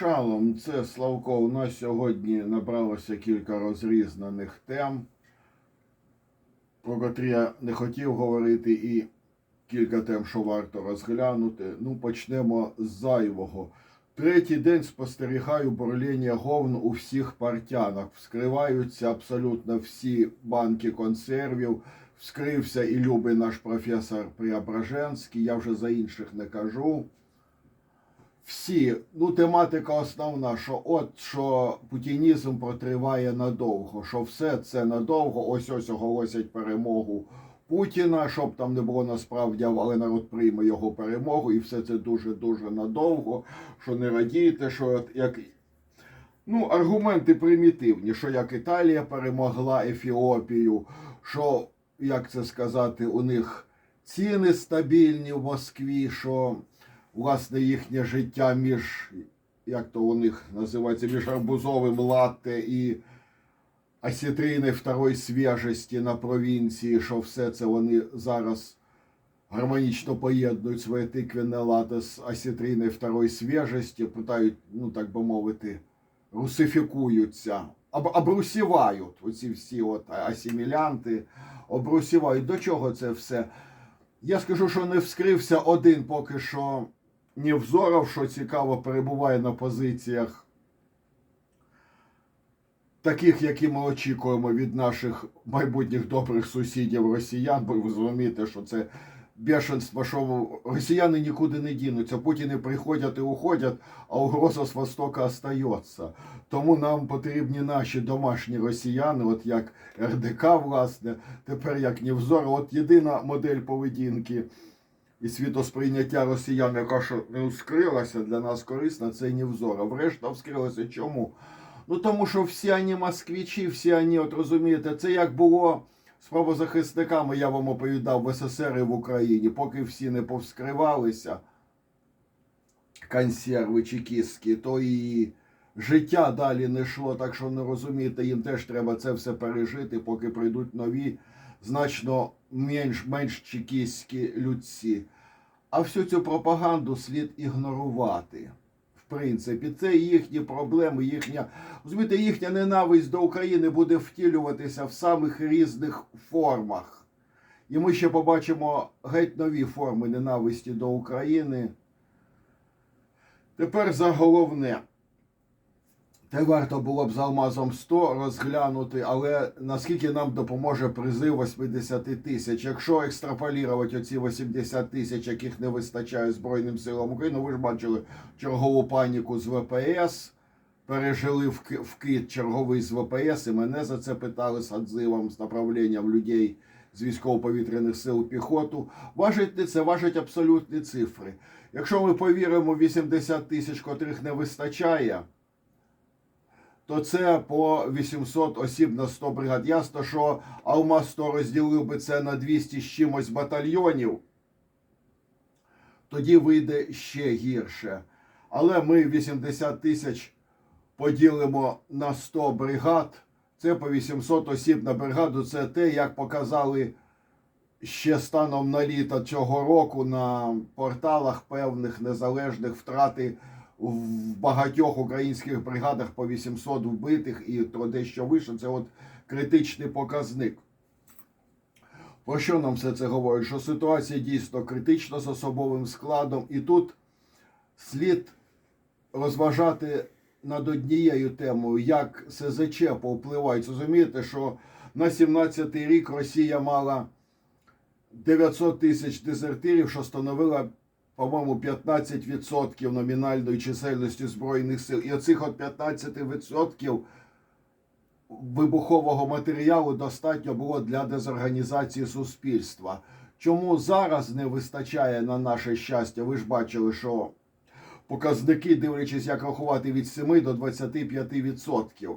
Шалом, це Славко. У нас сьогодні набралося кілька розрізнених тем, про котрі я не хотів говорити, і кілька тем, що варто розглянути. Ну, почнемо з зайвого. Третій день спостерігаю бурління говн у всіх партянах. Вскриваються абсолютно всі банки консервів. Вскрився і любий наш професор Преображенський. Я вже за інших не кажу всі, ну тематика основна, що от що путінізм протриває надовго, що все це надовго, ось ось оголосять перемогу Путіна, щоб там не було насправді, але народ прийме його перемогу, і все це дуже-дуже надовго. Що не радійте, що як. Ну, аргументи примітивні, що як Італія перемогла Ефіопію, що, як це сказати, у них ціни стабільні в Москві, що власне їхнє життя між, як то у них називається, між арбузовим латте і осетрини второї свіжості на провінції, що все це вони зараз гармонічно поєднують своє тиквене лате з осетрини второї свіжості, питають, ну так би мовити, русифікуються, об, обрусівають оці всі от асимілянти, обрусівають. До чого це все? Я скажу, що не вскрився один поки що Невзоров, що цікаво, перебуває на позиціях таких, які ми очікуємо від наших майбутніх добрих сусідів росіян, бо ви розумієте, що це бешенство, що росіяни нікуди не дінуться. Путіни приходять і уходять, а угроза з Востока остається. Тому нам потрібні наші домашні росіяни, от як РДК, власне, тепер як Невзоров. От єдина модель поведінки і світосприйняття росіян, яка що не скрилася для нас корисна, це Невзоров. Решта вскрилася. Чому? Ну тому що всі вони москвичі, всі вони, от розумієте, це як було з правозахисниками, я вам оповідав в СССР і в Україні, поки всі не повскривалися консерви чекістські, то і життя далі не йшло. Так що не розумієте, їм теж треба це все пережити, поки прийдуть нові, значно менш, менш чекістські людці. А всю цю пропаганду слід ігнорувати. В принципі, це їхні проблеми, їхня розумієте, їхня ненависть до України буде втілюватися в самих різних формах. І ми ще побачимо геть нові форми ненависті до України. Тепер за головне. Те варто було б з алмазом 100 розглянути, але наскільки нам допоможе призив 80 тисяч? Якщо екстраполірувати оці 80 тисяч, яких не вистачає Збройним силам України, ви ж бачили чергову паніку з ВПС, пережили в, Кит черговий з ВПС, і мене за це питали з отзивом, з направленням людей з військово-повітряних сил піхоту. Важить не це, важать абсолютні цифри. Якщо ми повіримо 80 тисяч, котрих не вистачає то це по 800 осіб на 100 бригад. Ясно, що Алма 100 розділив би це на 200 з чимось батальйонів, тоді вийде ще гірше. Але ми 80 тисяч поділимо на 100 бригад. Це по 800 осіб на бригаду. Це те, як показали ще станом на літо цього року на порталах певних незалежних втрати в багатьох українських бригадах по 800 вбитих і то дещо вище. Це от критичний показник. Про що нам все це говорить? Що ситуація дійсно критична з особовим складом, і тут слід розважати над однією темою, як СЗЧ повпливають. Розумієте, що на 17-й рік Росія мала 900 тисяч дезертирів, що становила по-моєму, 15% номінальної чисельності Збройних сил. І оцих от 15% вибухового матеріалу достатньо було для дезорганізації суспільства. Чому зараз не вистачає на наше щастя? Ви ж бачили, що показники, дивлячись, як рахувати від 7 до 25%.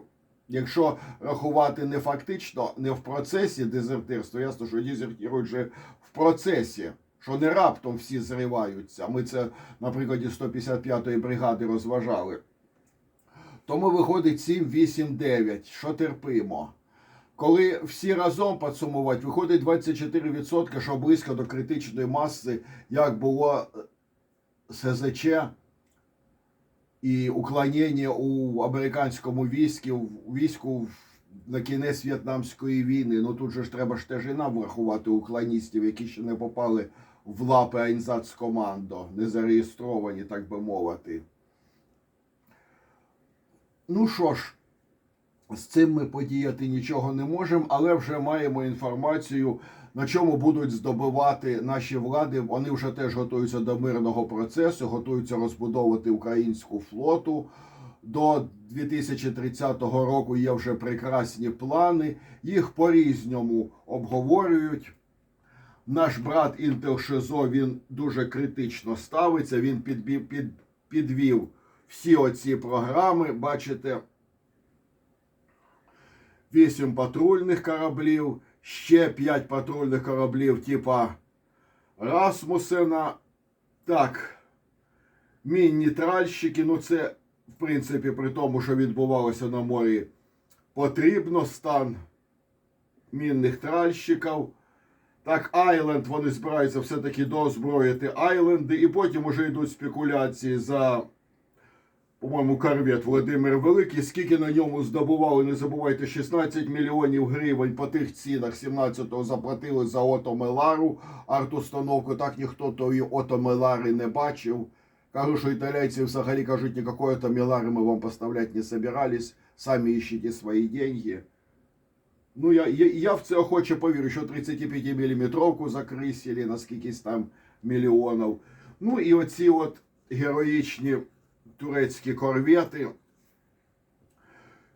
Якщо рахувати не фактично, не в процесі дезертирства, ясно, що дезертирують вже в процесі що не раптом всі зриваються. Ми це на прикладі 155-ї бригади розважали. Тому виходить 7, 8, 9. Що терпимо? Коли всі разом підсумувати, виходить 24%, що близько до критичної маси, як було СЗЧ і уклонення у американському війську, війську на кінець В'єтнамської війни. Ну тут же ж треба ж теж і нам врахувати уклоністів, які ще не попали в лапи Айнзацкомандо, не зареєстровані, так би мовити. Ну що ж, з цим ми подіяти нічого не можемо, але вже маємо інформацію, на чому будуть здобувати наші влади. Вони вже теж готуються до мирного процесу, готуються розбудовувати українську флоту. До 2030 року є вже прекрасні плани. Їх по-різному обговорюють. Наш брат Інтел Шизо він дуже критично ставиться. Він підбів, під, підвів всі оці програми. Бачите, вісім патрульних кораблів, ще п'ять патрульних кораблів, типа Расмусена. Так, мінні тральщики. Ну, це, в принципі, при тому, що відбувалося на морі, потрібно стан мінних тральщиків. Так, Айленд, вони збираються все-таки доозброїти Айленди, і потім уже йдуть спекуляції за, по-моєму, корвет Володимир Великий. Скільки на ньому здобували, не забувайте, 16 мільйонів гривень по тих цінах 17-го заплатили за Ото Мелару арт-установку. Так ніхто тої Ото Мелари не бачив. Кажу, що італійці взагалі кажуть, никакой Ото Мелари ми вам поставляти не собирались, самі ищите свої деньги. Ну, я, я, я в це охоче повірю, що 35-мм закрисили на скількись там мільйонів. Ну і оці от героїчні турецькі корвети.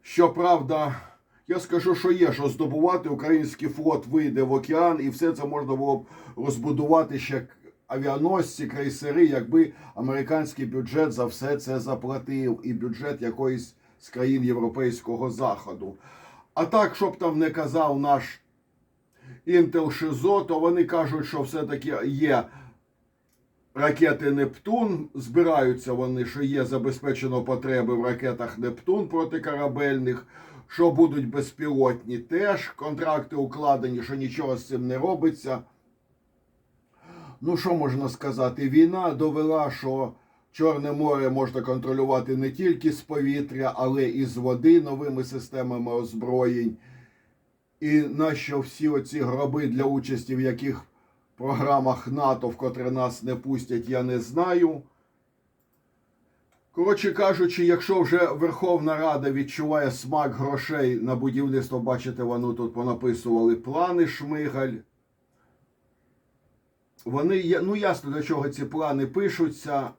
Щоправда, я скажу, що є, що здобувати, український флот вийде в океан, і все це можна було б розбудувати ще авіаносці, крейсери, якби американський бюджет за все це заплатив, і бюджет якоїсь з країн Європейського Заходу. А так, щоб там не казав наш Інтел Шизо, то вони кажуть, що все-таки є ракети Нептун. Збираються вони, що є забезпечено потреби в ракетах Нептун протикорабельних, що будуть безпілотні теж. Контракти укладені, що нічого з цим не робиться. Ну, що можна сказати? Війна довела, що Чорне море можна контролювати не тільки з повітря, але і з води новими системами озброєнь. І нащо всі оці гроби для участі в яких програмах НАТО, в котре нас не пустять, я не знаю. Коротше кажучи, якщо вже Верховна Рада відчуває смак грошей на будівництво, бачите, вони тут понаписували плани Шмигаль. Вони ну ясно, для чого ці плани пишуться.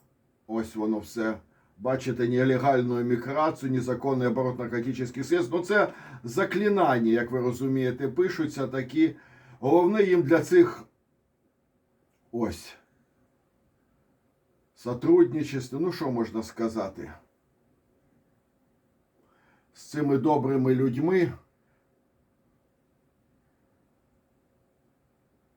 Ось воно все. Бачите, нелегальну еміграцію, незаконний оборот наркотичних средств. Ну це заклинання, як ви розумієте, пишуться такі. Головне їм для цих ось сотрудничество. Ну, що можна сказати? З цими добрими людьми.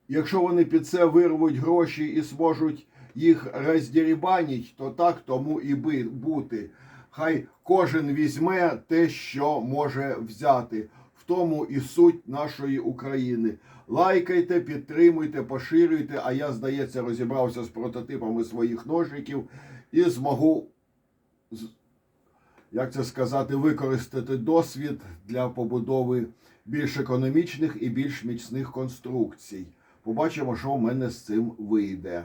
Якщо вони під це вирвуть гроші і зможуть їх роздерібанить, то так тому і бути. Хай кожен візьме те, що може взяти. В тому і суть нашої України. Лайкайте, підтримуйте, поширюйте. А я, здається, розібрався з прототипами своїх ножиків і змогу, як це сказати, використати досвід для побудови більш економічних і більш міцних конструкцій. Побачимо, що в мене з цим вийде.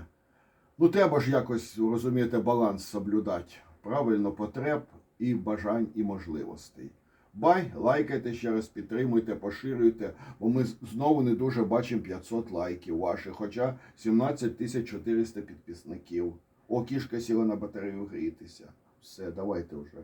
Ну, треба ж якось розумієте, баланс соблюдати. Правильно потреб і бажань, і можливостей. Бай, лайкайте ще раз, підтримуйте, поширюйте, бо ми знову не дуже бачимо 500 лайків ваших, хоча 17 тисяч 400 підписників. О, кішка сіла на батарею грітися. Все, давайте вже.